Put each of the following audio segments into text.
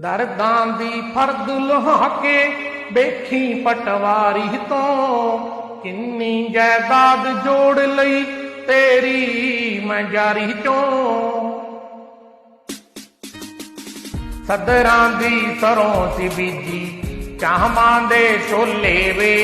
ਦਰਦਾਂ ਦੀ ਫਰਦ ਲਹਾ ਕੇ ਵੇਖੀ ਪਟਵਾਰੀ ਤੋਂ, ਕਿੰਨੀ ਜਾਇਦਾਦ ਜੋੜ ਲਈ ਤੇਰੀ ਮੈਂ ਜਾਰੀ ਚੋਂ। ਸਦਰਾਂ ਦੀ ਸਰੋਂ ਸੀ ਬੀਜੀ, ਚਾਹਮਾਂ ਦੇ ਛੋਲੇ ਵੇ,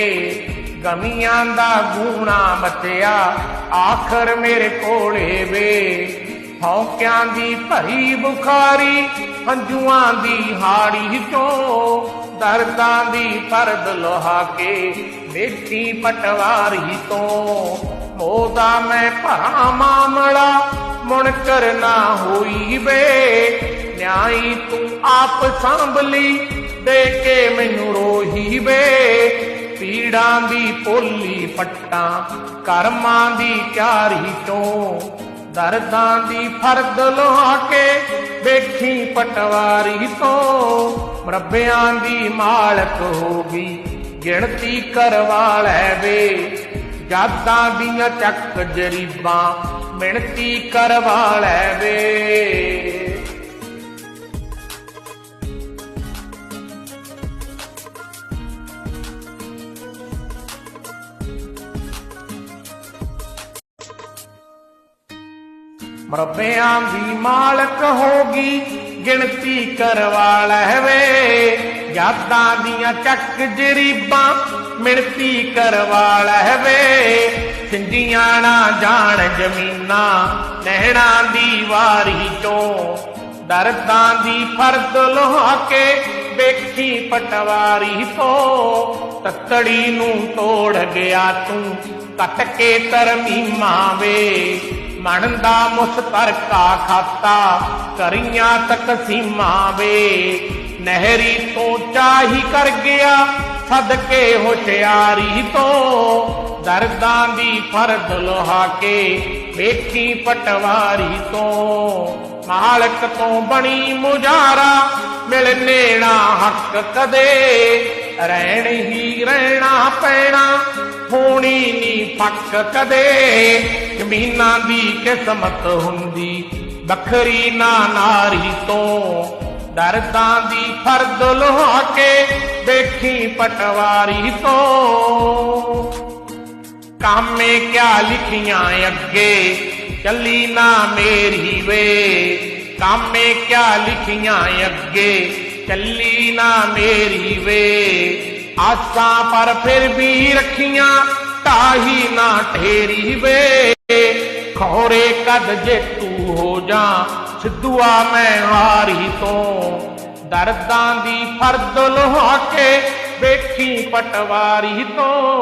ਗਮੀਆਂ ਦਾ ਗੂਣਾ ਮਚਿਆ, ਆਖਰ ਮੇਰੇ ਕੋਲੇ ਵੇ। ਹੌਕਿਆਂ ਦੀ ਭਰੀ ਬੁਖਾਰੀ, ਹੰਝੂਆਂ ਦੀ ਹਾੜੀ ਚੋਂ ਦਰਦਾਂ ਦੀ ਪਰਦ ਲੋਹਾ ਕੇ ਵੇਖੀ ਪਟਵਾਰੀ ਤੋਂ। ਮੋਦਾ ਮੈਂ ਭਰਾ ਮਾਮਲਾ ਮੁਣ ਕਰਨਾ ਹੋਈ ਵੇ। ਨਿਆਈ ਤੂੰ ਆਪ ਸੰਭਲੀ, ਦੇ ਕੇ ਮੈਨੂੰ ਰੋਹੀ ਵੇ। ਪੀੜਾਂ ਦੀ ਪੋਲੀ ਪੱਟਾਂ, ਕਰਮਾਂ ਦੀ ਚਾਰੀ ਤੋਂ ਦਰਦਾਂ ਦੀ ਫਰਦ ਲੋਹਾ ਕੇ ਵੇਖੀ ਪਟਵਾਰੀ ਤੋਂ। ਮਰੱਬਿਆਂ ਦੀ ਮਾਲਕ ਹੋ ਗਈ, ਗਿਣਤੀ ਕਰਵਾ ਲੈ ਵੇ। ਜਾਤਾਂ ਦੀਆਂ ਚੱਕ ਜਰੀਬਾਂ ਮਿਣਤੀ ਕਰਵਾ ਲੈ ਮਰਬਿਆਂ ਦੀ ਮਾਲਕ ਹੋਗੀ, ਗਿਣਤੀ ਕਰਵਾ ਲੈ ਯਾਦਾਂ ਦੀਆਂ ਚੱਕ ਜਰੀਬਾਂ ਮਿਣਤੀ ਕਰਵਾ ਲੈ ਵੇ ਨਾ ਜਾਣ ਜ਼ਮੀਨਾਂ ਨਹਿਣਾ ਦੀ ਵਾਰੀ ਚੋਂ। ਦਰਦਾਂ ਦੀ ਫਰਦ ਲੋਹਾ ਕੇ ਵੇਖੀ ਪਟਵਾਰੀ ਤੋਂ। ਤੱਤੜੀ ਨੂੰ ਤੋੜ ਗਿਆ ਤੂੰ, ਕੱਟ ਕੇ ਤਰਮੀਮਾਂ ਵੇ। ਮਨ ਦਾ ਮੁਸਤਰਕਾ ਖਾਤਾ, ਕਰੀਆਂ ਤਕਸੀਮਾਂ ਵੇ। ਨਹਿਰੀ ਤੋਂ ਚਾਹੀ ਕਰ ਗਿਆ, ਸਦਕੇ ਹੁਸ਼ਿਆਰੀ ਤੋਂ। ਦਰਦਾਂ ਦੀ ਫਰਦ ਲੋਹਾ ਕੇ ਵੇਖੀ ਪਟਵਾਰੀ ਤੋਂ। ਮਾਲਕ ਤੋਂ ਬਣੀ ਮੁਜਾਰਾ ਮਿਲਨੇ ਨਾ ਹੱਕ ਕਦੇ। ਰਹਿਣ ਹੀ ਰਹਿਣਾ ਪੈਣਾ, ਹੋਣੀ ਨੀ ਫੱਕ ਕਦੇ। ਜ਼ਮੀਨਾਂ ਦੀ ਕਿਸਮਤ ਹੁੰਦੀ ਵੱਖਰੀ ਨਾ ਨਾਰੀ ਤੋਂ ਦਰਦਾਂ ਦੀ ਫਰਦ ਲੋਹਾ ਕੇ ਵੇਖੀ ਪਟਵਾਰੀ ਤੋਂ ਕਾਮੇ ਕਿਆ ਲਿਖੀਆਂ ਅੱਗੇ ਚੱਲੀ ਨਾ ਮੇਰੀ ਵੇ ਕਾਮੇ ਕਿਆ ਲਿਖੀਆਂ ਅੱਗੇ ਚੱਲੀ ਨਾ ਮੇਰੀ ਵੇ ਆਸਾਂ ਪਰ ਫਿਰ ਵੀ ਰੱਖੀਆਂ ਢਾਹੀ ਨਾ ਢੇਰੀ ਵੇ ਖੋਰੇ ਕਦ ਜੇ ਤੂੰ ਹੋ ਜਾ, ਸਿੱਧੂਆ ਮੈਂ ਹਾਰੀ ਤੋਂ। ਦਰਦਾਂ ਦੀ ਫਰਦ ਲੁਹਾ ਕੇ ਵੇਖੀ ਪਟਵਾਰੀ ਤੋਂ।